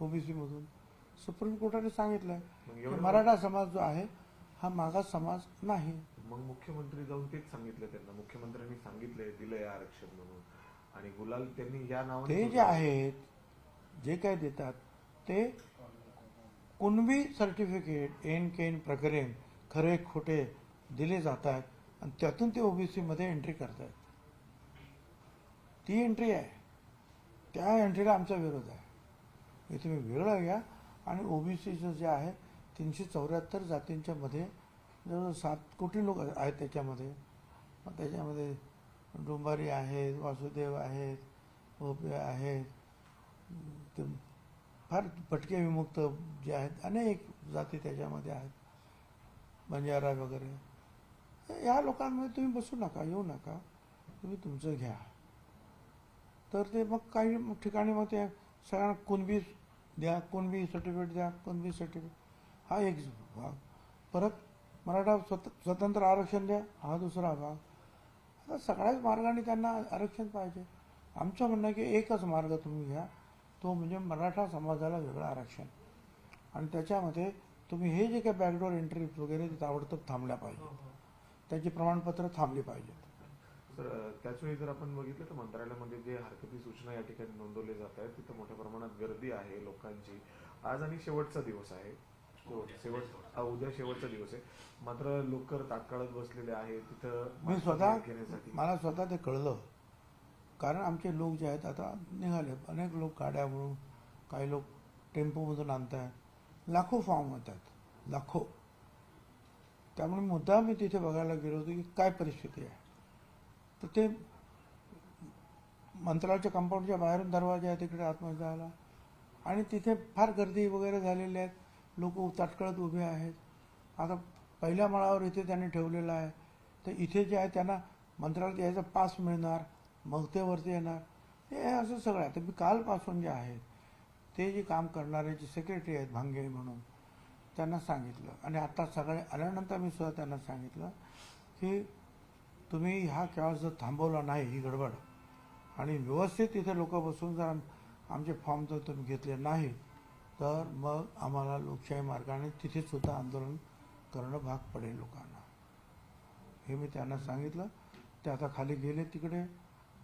OBC मधून supreme कोर्टाने की एवढं- मराठा समाज जो आहे हा मागास समाज नाही. मग मुख्यमंत्री जाऊन तेच सांगितलं त्यांना. मुख्यमंत्र्यांनी सांगितलंय दिलंय आरक्षण म्हणून. आणि गुलाल त्यांनी या नावाने ते जे आहेत जे काय देतात ते कुणबी सर्टिफिकेट एन केन प्रकरण खरे खोटे दिले जातात आणि त्यातून ते ओबीसी मध्ये एंट्री करतात ती एंट्री आहे. त्या एंट्रीला आमचा विरोध आहे. हे तुम्ही वेगळं घ्या आणि ओबीसीचं जे आहे तीनशे चौऱ्याहत्तर जातींच्या मध्ये जवळजवळ सात कोटी लोक आहेत त्याच्यामध्ये. मग त्याच्यामध्ये डोंबारी आहेत वासुदेव आहेत ओपे आहेत. ते फार भटके विमुक्त जे आहेत अनेक जाती त्याच्यामध्ये आहेत. बंजारा वगैरे. या लोकांमध्ये तुम्ही बसू नका येऊ नका. तुम्ही तुमचं घ्या. तर ते मग काही ठिकाणी मग ते सगळ्यांना कुणबी द्या कुणबी सर्टिफिकेट द्या कुणबी सर्टिफिकेट हा एक भाग. परत मराठा स्वत स्वतंत्र आरक्षण द्या हा दुसरा भाग. आता सगळ्याच मार्गाने त्यांना आरक्षण पाहिजे. आमचं म्हणणं आहे की एकच मार्ग तुम्ही घ्या तो म्हणजे मराठा समाजाला वेगळं आरक्षण. आणि त्याच्यामध्ये तुम्ही हे जे काही बॅकडोर एंट्री वगैरे ते ताबडतोब थांबल्या पाहिजे. त्याची प्रमाणपत्र थांबली पाहिजेत तर अं, त्याचवेळी जर आपण बघितलं तर मंत्रालयामध्ये जे हरकती सूचना या ठिकाणी नोंदवले जात आहेत तिथं मोठ्या प्रमाणात गर्दी आहे लोकांची. आज आणि शेवटचा दिवस आहे. हो, शेवट उद्या शेवटचा दिवस आहे. मात्र लोक ताटकाळत बसलेले आहेत तिथं मी स्वतः घेण्यासाठी. मला स्वतः ते कळलं. कारण आमचे लोक जे आहेत आता निघाले. अनेक लोक गाड्यावरून काही लोक टेम्पोमधून आणतात लाखो फॉर्म होतात. लाखो. त्यामुळे मुद्दा मी तिथे बघायला गेलो होतो की काय परिस्थिती आहे. तर ते मंत्रालयाच्या कंपाऊंडच्या बाहेरून दरवाजा आहे तिकडे आतमध्ये जायला. आणि तिथे फार गर्दी वगैरे झालेली आहेत. लोक ताटकळत उभे आहेत. आता पहिल्या माळावर इथे त्यांनी ठेवलेलं आहे. तर इथे जे आहे त्यांना मंत्रालयात यायचा पास मिळणार मग ते वरती येणार. हे असं सगळं आहे. तर मी कालपासून जे आहेत ते जे काम करणारे जे सेक्रेटरी आहेत भांगे म्हणून त्यांना सांगितलं. आणि आता सगळे आल्यानंतर मी सुद्धा त्यांना सांगितलं की तुम्ही हा खेळा जर थांबवला नाही ही गडबड. आणि व्यवस्थित इथे लोक बसून जर आमचे फॉर्म जर तुम्ही घेतले नाही तर मग आम्हाला लोकशाही मार्गाने तिथे सुद्धा आंदोलन करणं भाग पडेल लोकांना. हे मी त्यांना सांगितलं. ते आता खाली गेले तिकडे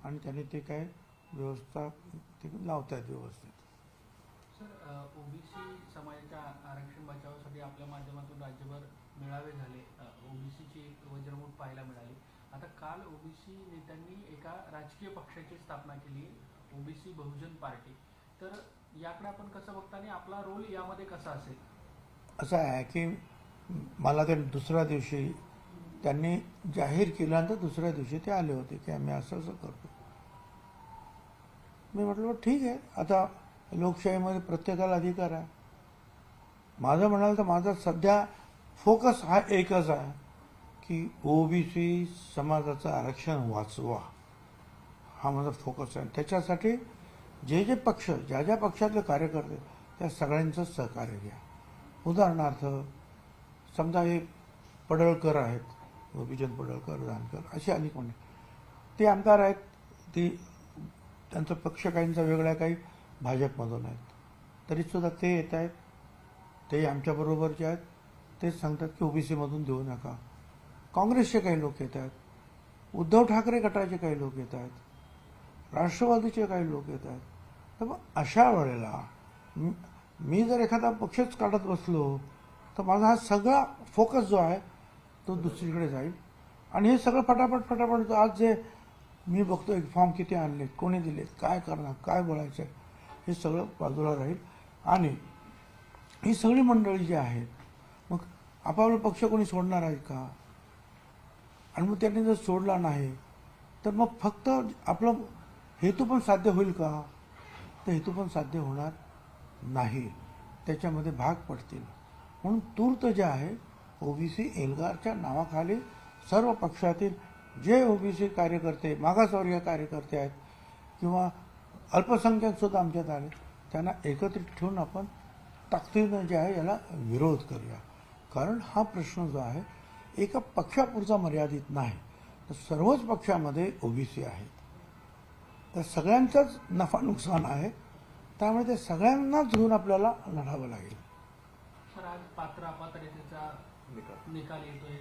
आणि त्यांनी ते काय व्यवस्था ते लावत आहेत व्यवस्थित. सर ओबीसी समाजाच्या आरक्षण बचावासाठी आपल्या माध्यमातून राज्यभर मेळावे झाले. ओबीसीची एक वज्रमूठ पाहायला मिळाली. आता काल ओबीसी नेत्यांनी एका राजकीय पक्षाची स्थापना केली ओबीसी बहुजन पार्टी. तर याकडे आपण कसं बघता आणि आपला रोल यामध्ये कसा असेल? असं आहे की मला ते दुसऱ्या दिवशी त्यांनी जाहीर केल्यानंतर दुसऱ्या दिवशी ते आले होते की आम्ही असं असं करतो. मी म्हटलं ठीक आहे आता लोकशाहीमध्ये प्रत्येकाला अधिकार आहे. माझं म्हणाल तर माझा सध्या फोकस हा एकच आहे. की ओबीसी समाजाचं आरक्षण वाचवा. हा माझा फोकस आहे. त्याच्यासाठी जे जे पक्ष ज्या ज्या पक्षातले कार्यकर्ते त्या सगळ्यांचं सहकार्य घ्या. उदाहरणार्थ समजा हे पडळकर आहेत गोपीचंद पडळकर जानकर असे अनेक म्हणजे. ते आमदार आहेत ते त्यांचा पक्ष काहींचा वेगळा काही भाजपमधून आहेत. तरीसुद्धा ते येत आहेत ते आमच्याबरोबरचे आहेत तेच सांगतात की ओबीसीमधून देऊ नका. काँग्रेसचे काही लोक येत आहेत उद्धव ठाकरे गटाचे काही लोक येत आहेत राष्ट्रवादीचे काही लोक येत आहेत तर मग अशा वेळेला मी- जर एखादा पक्षच काढत बसलो तर माझा हा सगळा फोकस जो आहे तो दुसरीकडे जाईल. आणि हे सगळं फटाफट फटाफट आज जे मी बघतोय फॉर्म किती आणले कोणी दिले काय करणार काय बोलायचं हे सगळं बाजूला राहील. आणि ही सगळी मंडळी जी आहेत मग आपापला पक्ष कोणी सोडणार आहे का? आणि मग त्यांनी जर सोडला नाही तर मग फक्त आपलं हेतू पण साध्य होईल का? तर हेतू पण साध्य होणार नाही. त्याच्यामध्ये भाग पडतील. म्हणून तूर्त जे आहे ओबीसी एल्गारच्या नावाखाली सर्व पक्षातील जे ओबीसी कार्यकर्ते मागासवर्गीय कार्यकर्ते आहेत किंवा अल्पसंख्याक सुद्धा आमच्यात आले त्यांना एकत्रित ठेवून आपण ताकदीनं जे आहे याला विरोध करूया. कारण हा प्रश्न जो आहे एका पक्षापुरता मर्यादित नाही. तर सर्वच पक्षामध्ये ओबीसी आहेत. तर सगळ्यांचाच नफा नुकसान आहे. त्यामुळे ते सगळ्यांनाच घेऊन आपल्याला लढावं लागेल. पात्र अपात्रतेचा निकाल. निकाल येतोय.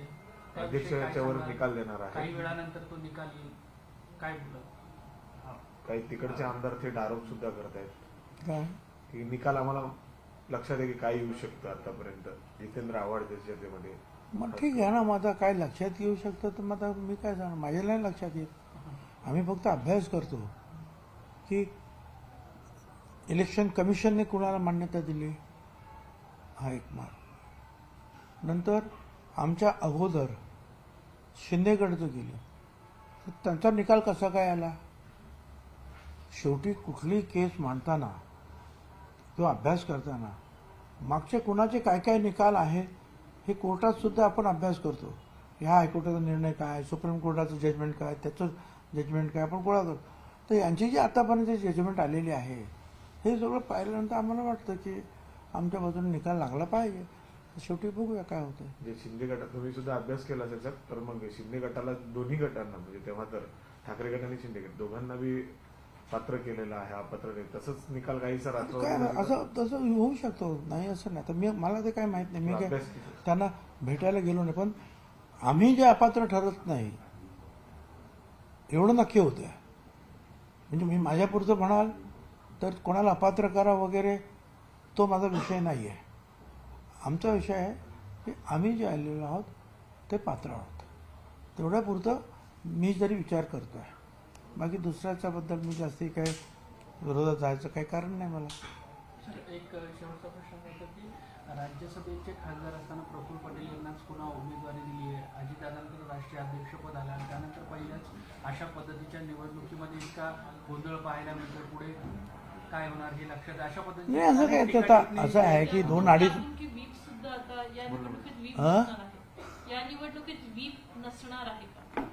देणार आहे. काही वेळानंतर तो निकाल येईल. काय बोलत काही तिकडचे आमदार थेट आरोप सुद्धा करत आहेत काय? की निकाल आम्हाला लक्षात आहे की काय येऊ शकतं आतापर्यंत. जितेंद्र आव्हाड त्याच्यामध्ये मग ठीक आहे ना मग आता काय लक्षात येऊ शकतं? तर मग आता मी काय सांग माझ्या नाही लक्षात येत. आम्ही फक्त अभ्यास करतो की इलेक्शन कमिशनने कुणाला मान्यता दिली? हा एक मार्ग. नंतर आमच्या अगोदर शिंदेगडचं गेलं. गेले तर त्यांचा निकाल कसा काय आला? शेवटी कुठली केस मांडताना किंवा अभ्यास करताना मागचे कुणाचे काय काय निकाल आहेत? हे कोर्टात सुद्धा आपण अभ्यास करतो. ह्या हायकोर्टाचा निर्णय काय? सुप्रीम कोर्टाचं जजमेंट काय? त्याचं जजमेंट काय? आपण गोळा करतो. तर यांची जी आतापर्यंत जजमेंट आलेली आहे हे सगळं पाहिल्यानंतर आम्हाला वाटतं की आमच्या बाजूने निकाल लागला पाहिजे. शेवटी बघूया काय होतं जे शिंदे गटात तुम्ही सुद्धा अभ्यास केला त्याच्यात तर मग शिंदे गटाला दोन्ही गटांना म्हणजे तेव्हा तर ठाकरे गट आणि शिंदे गट दोघांना बी पात्र केलेलं आहे अपात्र नाही तसंच निकाल काहीसा काय रात्र असं तसं होऊ शकतो नाही असं नाही. तर मी मला ते काय माहीत नाही. मी काय अभ्यास त्यांना भेटायला गेलो नाही पण आम्ही जे अपात्र ठरत नाही एवढं नक्की होतं म्हणजे मी माझ्यापुरतं म्हणाल तर कोणाला अपात्र करा वगैरे तो माझा विषय नाही आहे आमचा विषय आहे की आम्ही जे आलेलो आहोत ते पात्र आहोत. तेवढ्यापुरतं मी जरी विचार करतो आहे बाकी दुसऱ्याच्याबद्दल मी जास्ती काय विरोधात जायचं काही कारण नाही मला. सर एक शेवटचा प्रश्न होता की राज्यसभेचे खासदार असताना प्रफुल्ल पटेल यांनाच पुन्हा उमेदवारी दिली आहे. अजितदादांकडे राष्ट्रीय अध्यक्षपद आलं आणि त्यानंतर पहिल्याच अशा पद्धतीच्या निवडणुकीमध्ये इतका गोंधळ पाहायला मिळतो पुढे. काय होणार हे लक्षात अशा पद्धतीने असं काय असं आहे की दोन अडीच की व्हीप सुद्धा आता या निवडणुकीत व्हीप हा? नसणार आहे या निवडणुकीत व्हीप नसणार आहे का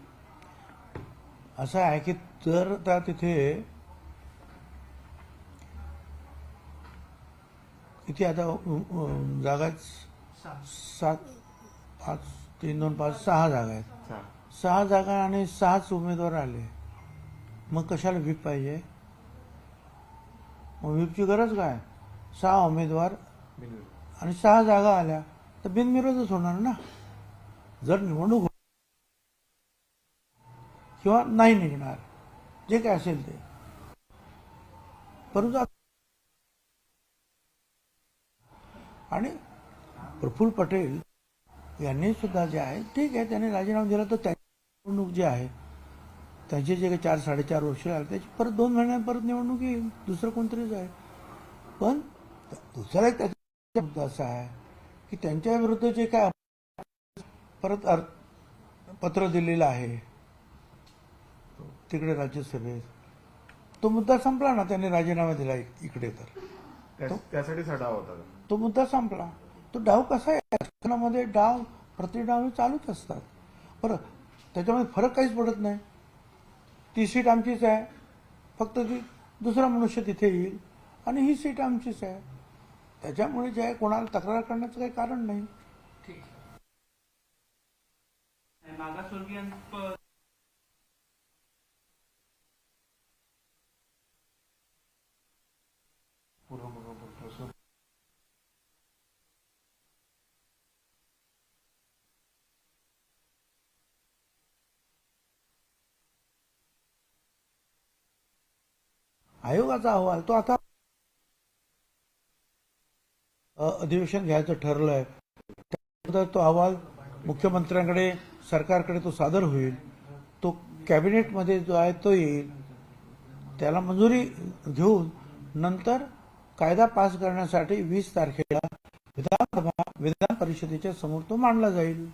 असं आहे की जर त्या तिथे किती आता जागा. सात पाच तीन दोन पाच सहा जागा आहेत. सहा जागा आणि सहाच उमेदवार आले मग कशाला व्हीप पाहिजे मग व्हीपची गरज काय सहा उमेदवार. आणि सहा जागा आल्या तर बिनविरोधच होणार ना जर निवडणूक किंवा नाही निघणार. जे काय असेल ते. परंतु आणि प्रफुल्ल पटेल यांनी सुद्धा जे आहे ठीक आहे त्यांनी राजीनामा दिला तर त्यांची निवडणूक जी आहे त्यांचे जे काही चार साडेचार वर्ष आले त्याची परत दोन महिन्यात परत निवडणूक येईल दुसरं कोणतरीच आहे. पण दुसरा एक त्याचा मुद्दा असा आहे की त्यांच्या विरुद्ध जे काय परत पत्र दिलेलं आहे तिकडे राज्यसभेत तो मुद्दा संपला ना त्यांनी राजीनामा दिला इक- इकडे तर. त्या- त्यासाठीच हा डाव होता तो मुद्दा संपला. तो डाव कसा आहे? राजकारणामध्ये डाव प्रति डाव हे चालूच असतात. बरं त्याच्यामध्ये फरक काहीच पडत नाही. ती सीट आमचीच आहे. फक्त ती दुसरा मनुष्य तिथे येईल आणि ही सीट आमचीच आहे. त्याच्यामुळे जे आहे कोणाला तक्रार करण्याचं काही कारण नाही ठीक मागासवर्गीय पूर्व म्हणून बोलतो असं. आयोगाचा अहवाल. तो आता अधिवेशन घ्यायचं ठरलंय. त्यानंतर तो अहवाल मुख्यमंत्र्यांकडे सरकारकडे तो सादर होईल. तो कॅबिनेटमध्ये जो आहे तो येईल. त्याला मंजुरी घेऊन नंतर कायदा पास करण्यासाठी वीस तारखेला विधानसभा विधान परिषदेच्या समोर तो मांडला जाईल.